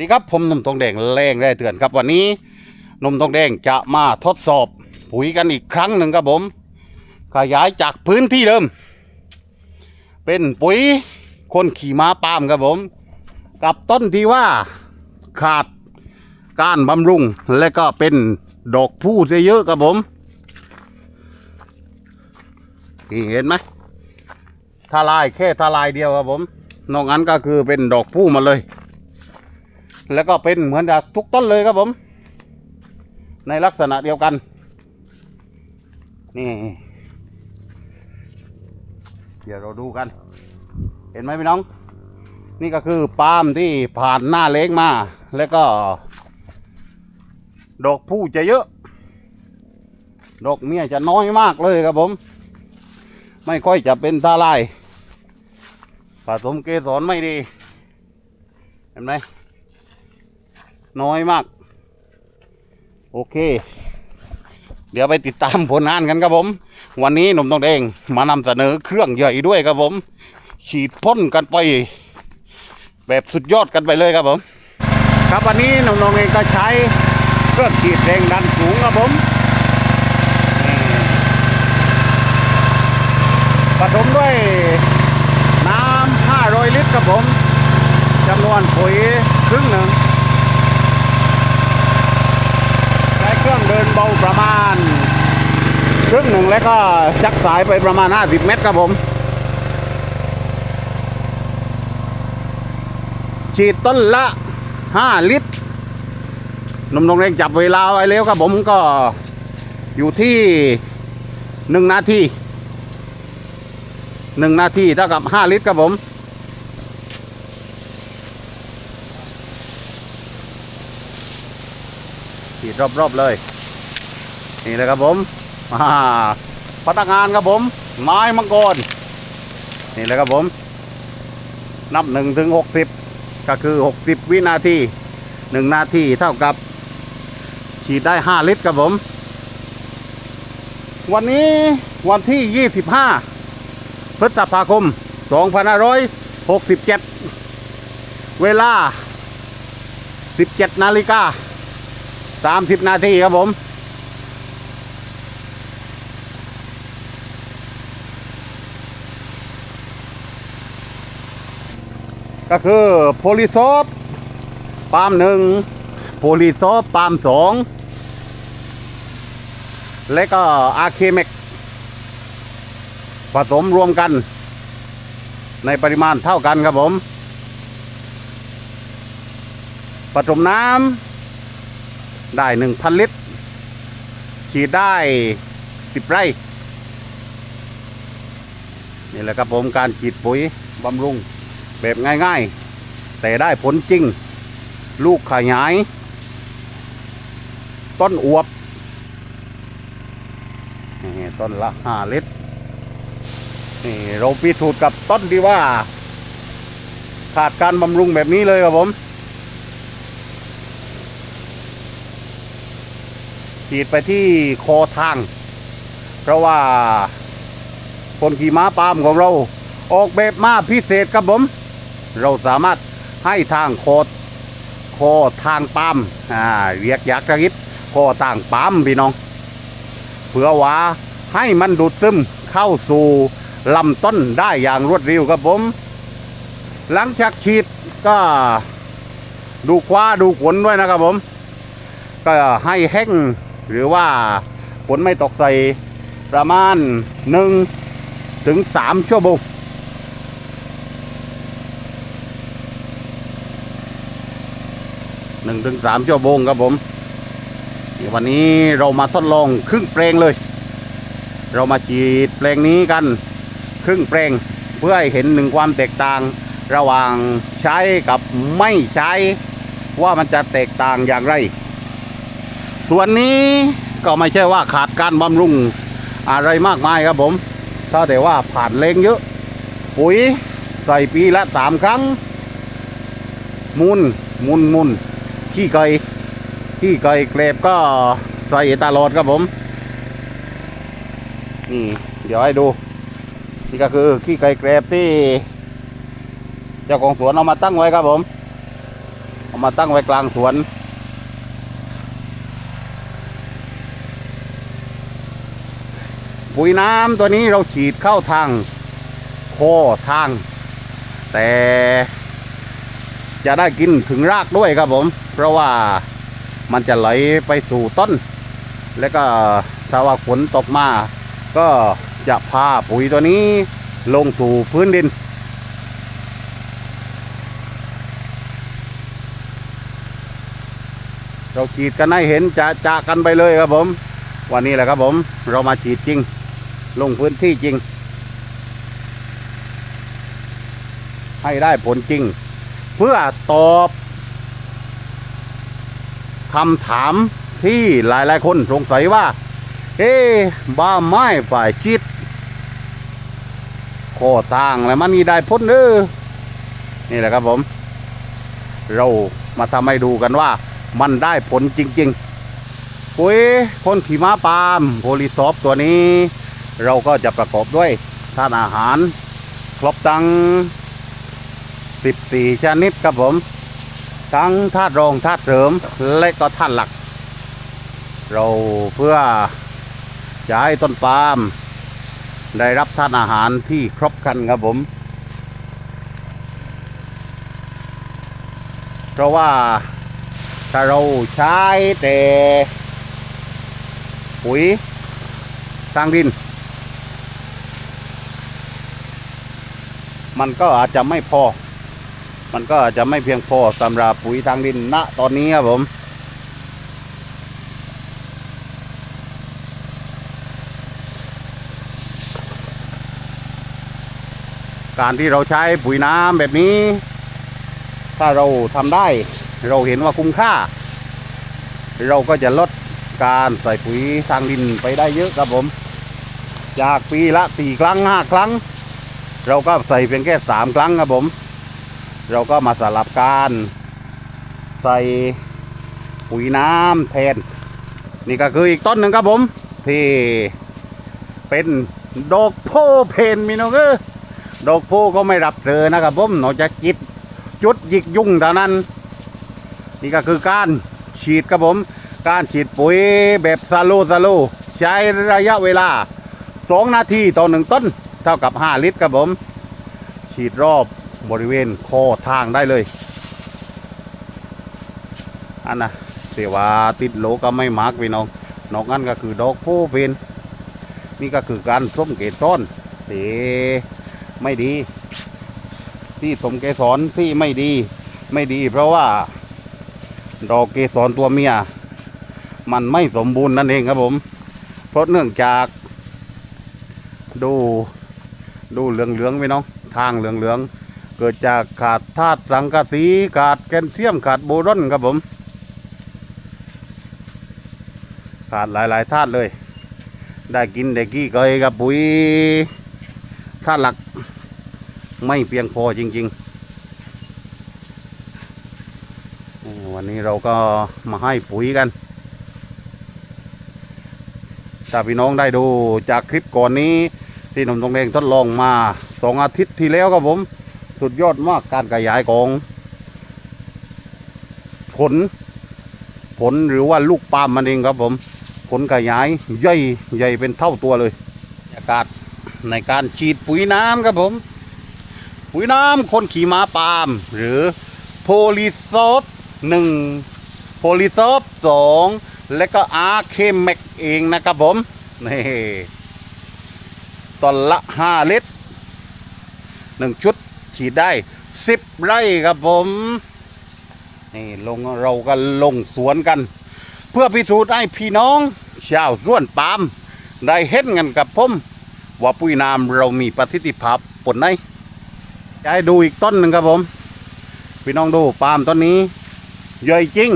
ดีครับผมนมทองแดงแรงได้เตือนครับวันนี้นมทองแดงจะมาทดสอบปุ๋ยกันอีกครั้งหนึ่งครับผม ขยายจากพื้นที่เดิม เป็นปุ๋ยคนขี่ม้าปามครับผม กับต้นที่ว่าขาดการบำรุงและก็เป็นดอกผู้เยอะๆครับผมนี่เห็นไหมทลายแค่ทลายเดียวครับผมนอกนั้นก็คือเป็นดอกผู้มาเลย แล้วก็เป็นเหมือนกับทุกต้นเลยครับผม ในลักษณะเดียวกัน นี่ เดี๋ยวเราดูกัน เห็นไหมพี่น้อง นี่ก็คือปาล์มที่ผ่านหน้าเล้งมา แล้วก็ ดอกผู้จะเยอะ ดอกเมียจะน้อยมากเลยครับผม ไม่ค่อยจะเป็นตาลายผสมเกสรไม่ดี เห็นไหม น้อยมาก โอเค เดี๋ยวไปติดตามผลงานกันครับผม วันนี้หนุ่มต้องแดงมานำเสนอเครื่องใหญ่ด้วยครับผม ฉีดพ่นกันไป แบบสุดยอดกันไปเลยครับผม ครับวันนี้หนุ่มต้องแดงก็ใช้เครื่องฉีดแรงดันสูงครับผมผสมด้วยน้ำ500 ลิตรครับผมจำนวนปุ๋ยครึ่งหนึ่ง ใช้เค รื่องเดินเบาประมาณครึ่งหนึ่งแล้วก็จักสายไปประมาณ 50 เมตรครับผม ฉีดต้นละ 5 ลิตรนุ่มนงเรงจับเวลาไว้แล้วครับผมก็อยู่ที่ 1 นาที 1 นาทีเท่ากับ 5 ลิตรครับผมฉีดรอบ ๆ เลย นี่เลยครับผมอ่าพนักงานครับผม ไม้มังกรนี่เลยครับผม นับหนึ่งถึงหกสิบก็คือหกสิบวินาทีหนึ่งนาทีเท่ากับ ฉีดได้ห้าลิตรครับผม วันนี้วันที่ยี่สิบห้าพฤษภาคมสองพันห้าร้อยหกสิบเจ็ดเวลาสิบเจ็ดนาฬิกาสามสิบนาทีครับผม ก็คือโพลิโซปปาล์มหนึ่งโพลิโซปปาล์มสองและก็อาเคเมกผสมรวมกัน ในปริมาณเท่ากันครับผม ผสมน้ำได้หนึ่งพันลิตร ฉีดได้สิบไร่ นี่แหละครับผมการฉีดปุ๋ยบำรุง แบบง่ายๆ แต่ได้ผลจริง ลูกขยาย ต้นอวบนี่ต้นละห้าลิตรนี่เราพิสูจน์กับต้นที่ว่า ขาดการบำรุงแบบนี้เลยครับผมฉีดไปที่คอทาง เพราะว่าคนขี่ม้าปามของเรา ออกแบบมาพิเศษครับผม เราสามารถให้ทางโคอคทางปามอ่าเรียกยากจะคิดคทางปามพี่น้อง เพื่อว่าให้มันดูดซึมเข้าสู่ลำต้นได้อย่างรวดเร็วครับผม หลังจากฉีดก็ดูคว้าดูขนด้วยนะครับผม ก็ให้แห้งหรือว่าฝนไม่ตกใส่ประมาณหนึ่งถึงสามชั่วโมง หนึ่งถึงสามชั่วโมงครับผมวันนี้เรามาทดลองครึ่งแปลงเลย เรามาฉีดแปลงนี้กัน ครึ่งแปลงเพื่อให้เห็นหนึ่งความแตกต่าง ระหว่างใช้กับไม่ใช้ ว่ามันจะแตกต่างอย่างไร ส่วนนี้ก็ไม่ใช่ว่าขาดการบำรุงอะไรมากมายครับผมถ้าแต่ว่าผ่านเลงเยอะ ปุ๋ยใส่ปีละสามครั้งมูลมูลมูล ขี้ไก่ขี้ไก่เกลบก็ใส่ตลอดครับผมนี่เดี๋ยวให้ดู นี่ก็คือขี้ไก่เกลบที่ เจ้าของสวนเอามาตั้งไว้ครับผมเอามาตั้งไว้กลางสวนปุ๋ยน้ำตัวนี้เราฉีดเข้าทางโคทาง แต่จะได้กินถึงรากด้วยครับผม เพราะว่ามันจะไหลไปสู่ต้น แล้วก็ถ้าว่าฝนตกมา ก็จะพาปุ๋ยตัวนี้ลงสู่พื้นดิน เราฉีดกันให้เห็นจะจะกันไปเลยครับผม วันนี้แหละครับผม เรามาฉีดจริง ลงพื้นที่จริง ให้ได้ผลจริง เพื่อตอบ คำถามที่หลายๆคนสงสัยว่า เอ๊บ้าไม้ฝ่ายชิดโคสร้างแล้วมันมีได้พ้นเด้อนี่แหละครับผม เรามาทำให้ดูกันว่า มันได้ผลจริงๆปุ๋ยพ่นขี่ม้าปาล์มโพลีซอฟตัวนี้ เราก็จะประกอบด้วยธาตุอาหาร ครบทั้ง 14 ชนิดครับผม ทั้งธาตุรองธาตุเสริมและก็ธาตุหลัก เราเพื่อจะให้ต้นปาล์มได้รับธาตุอาหารที่ครบครันครับผม เพราะว่าถ้าเราใช้แต่ปุ๋ยทางดิน มันก็อาจจะไม่พอ มันก็อาจจะไม่เพียงพอสำหรับปุ๋ยทางดินณตอนนี้ครับผม การที่เราใช้ปุ๋ยน้ำแบบนี้ ถ้าเราทำได้ เราเห็นว่าคุ้มค่า เราก็จะลดการใส่ปุ๋ยทางดินไปได้เยอะครับผม จากปีละสี่ครั้งห้าครั้ง เราก็ใส่เพียงแค่สามครั้งครับผม เราก็มาสลับการใส่ปุ๋ยน้ำแทน นี่ก็คืออีกต้นหนึ่งครับผม ที่เป็นดอกโพเพนมีน้องเออดอกโพก็ไม่รับเจอนะครับผมนอกจากจิตจุดยิกยุ่งเท่านั้น นี่ก็คือการฉีดครับผม การฉีดปุ๋ยแบบซาโลซาโลใช้ระยะเวลา 2 นาทีต่อหนึ่งต้น เท่ากับ 5 ลิตรครับผม ฉีดรอบ บริเวณคอทางได้เลยอันนะเสียว่าติดโลก็ไม่มากพี่น้องนอกนั้นก็คือดอกโพเพนนี่ก็คือการส้มเกสรสีไม่ดี ที่สมเกสรที่ไม่ดี ไม่ดี เพราะว่า ดอกเกสรตัวเมีย มันไม่สมบูรณ์นั่นเองครับผม เพราะเนื่องจากดูดูเหลืองเหลืองๆไปน้อง ทางเหลืองเหลืองๆ เกิดจากขาดธาตุสังกะสีขาดแคลเซียมขาดโบรอนครับผม ขาดหลายๆธาตุเลย ได้กินได้กี้เกยกับปุ๋ยธาตุหลักไม่เพียงพอจริง ๆ วันนี้เราก็มาให้ปุ๋ยกันถ้าพี่น้องได้ดูจากคลิปก่อนนี้ที่หนุ่มตรงแดงทดลองมาสองอาทิตย์ที่แล้วครับผม สุดยอดมากการขยายของผล ผลหรือว่าลูกปาล์มมันเองครับผม ผลขยายใหญ่ใหญ่เป็นเท่าตัวเลยอากาศในการฉีดปุ๋ยน้ำครับผม ปุ๋ยน้ำคนขี่ม้าปาล์มหรือโพลีโซฟหนึ่งโพลีโซฟสองและก็อาร์เคมกเองนะครับผมนี่ตอนละห้าลิตรหนึ่งชุด ฉีดได้สิบไร่ครับผมนี่ลงเราก็ลงสวนกัน เพื่อพิสูจน์ให้พี่น้องชาวสวนปาล์มได้เห็นกันกับผมว่าปุ๋ยน้ำเรามีประสิทธิภาพปนไหนจะให้ดูอีกต้นหนึ่งครับผม พี่น้องดูปาล์มต้นนี้ใหญ่จริง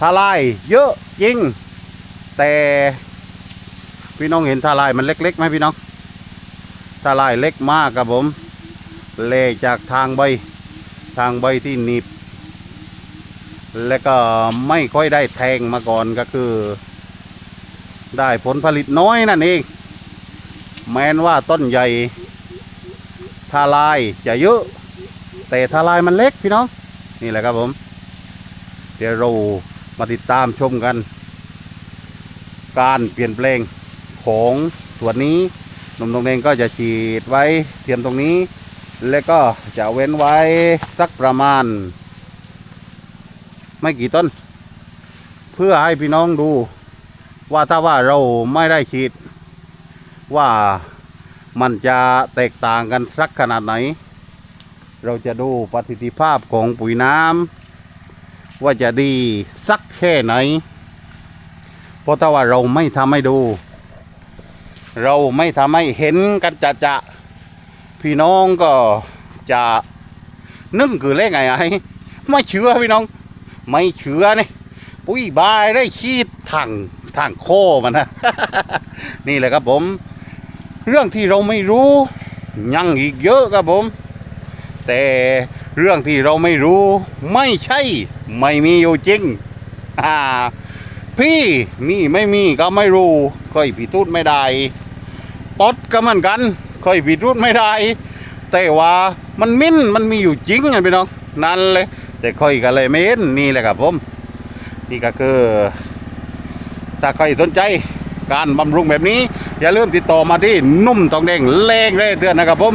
ทลายเยอะจริง แต่พี่น้องเห็นทลายมันเล็กๆไหมพี่น้องทลายเล็กมากครับผม เลจากทางใบ ทางใบที่หนีบ และก็ไม่ค่อยได้แทงมาก่อนก็คือ ได้ผลผลิตน้อยนั่นเอง แม้นว่าต้นใหญ่ทลายจะเยอะ แต่ทลายมันเล็กพี่น้อง นี่แหละครับผม เดี๋ยวเรามาติดตามชมกัน การเปลี่ยนแปลงของส่วนนี้หนุ่มตรงเองก็จะฉีดไว้เทียมตรงนี้ แล้วก็จะเว้นไว้สักประมาณ ไม่กี่ต้น เพื่อให้พี่น้องดู ว่าถ้าว่าเราไม่ได้ฉีด ว่ามันจะแตกต่างกันสักขนาดไหน เราจะดูประสิทธิภาพของปุ๋ยน้ำว่าจะดีสักแค่ไหน เพราะถ้าว่าเราไม่ทำให้ดู เราไม่ทำให้เห็นกันจะจะ พี่น้องก็จะนึ่งคือเลขไงไอ้ไม่เชื่อพี่น้อง ไม่เชื่อนี่ปุ้ยบายได้ชีดทางทางโคมันนะนี่แหละครับผม เรื่องที่เราไม่รู้ยังอีกเยอะครับผม แต่เรื่องที่เราไม่รู้ ไม่ใช่ ไม่มีอยู่จริงอ่าพี่มีไม่มีก็ไม่รู้ค่อยพิสูจน์ไม่ได้ปดก็เหมือนกัน ค่อยพิสูจน์ไม่ได้ แต่ว่ามันมิ้นมันมีอยู่จริงไงพี่น้องนั่นเลย แต่ค่อยก็เลยไม่เห็นนี่แหละครับผม นี่ก็คือ ถ้าใครสนใจการบำรุงแบบนี้ อย่าลืมติดต่อมาที่นุ่มตองแดงแรงเร่เตือนนะครับผม